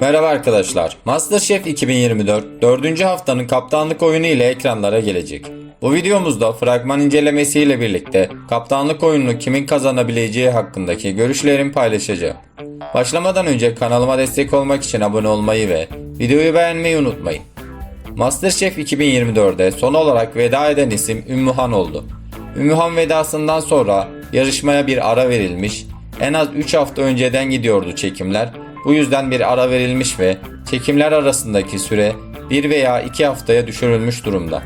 Merhaba arkadaşlar. MasterChef 2024 4. haftanın kaptanlık oyunu ile ekranlara gelecek. Bu videomuzda fragman incelemesiyle birlikte kaptanlık oyununu kimin kazanabileceği hakkındaki görüşlerimi paylaşacağım. Başlamadan önce kanalıma destek olmak için abone olmayı ve videoyu beğenmeyi unutmayın. MasterChef 2024'de son olarak veda eden isim Ümmühan oldu. Ümmühan vedasından sonra yarışmaya bir ara verilmiş, en az 3 hafta önceden gidiyordu çekimler. Bu yüzden bir ara verilmiş ve çekimler arasındaki süre 1 veya 2 haftaya düşürülmüş durumda.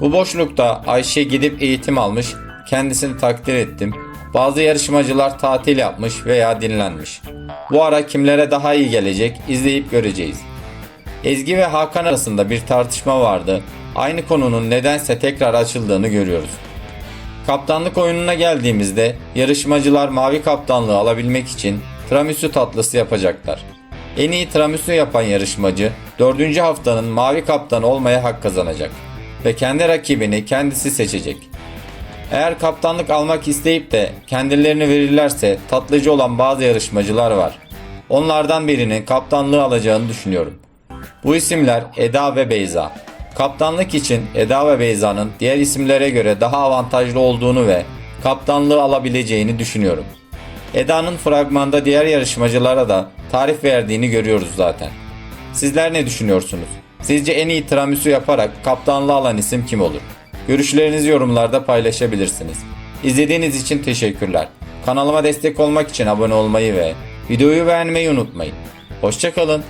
Bu boşlukta Ayşe gidip eğitim almış, kendisini takdir ettim. Bazı yarışmacılar tatil yapmış veya dinlenmiş. Bu ara kimlere daha iyi gelecek izleyip göreceğiz. Ezgi ve Hakan arasında bir tartışma vardı. Aynı konunun nedense tekrar açıldığını görüyoruz. Kaptanlık oyununa geldiğimizde yarışmacılar mavi kaptanlığı alabilmek için tiramisu tatlısı yapacaklar. En iyi tiramisu yapan yarışmacı 4. haftanın mavi kaptanı olmaya hak kazanacak ve kendi rakibini kendisi seçecek. Eğer kaptanlık almak isteyip de kendilerini verirlerse tatlıcı olan bazı yarışmacılar var. Onlardan birinin kaptanlığı alacağını düşünüyorum. Bu isimler Eda ve Beyza. Kaptanlık için Eda ve Beyza'nın diğer isimlere göre daha avantajlı olduğunu ve kaptanlığı alabileceğini düşünüyorum. Eda'nın fragmanda diğer yarışmacılara da tarif verdiğini görüyoruz zaten. Sizler ne düşünüyorsunuz? Sizce en iyi tiramisu yaparak kaptanlığı alan isim kim olur? Görüşlerinizi yorumlarda paylaşabilirsiniz. İzlediğiniz için teşekkürler. Kanalıma destek olmak için abone olmayı ve videoyu beğenmeyi unutmayın. Hoşçakalın.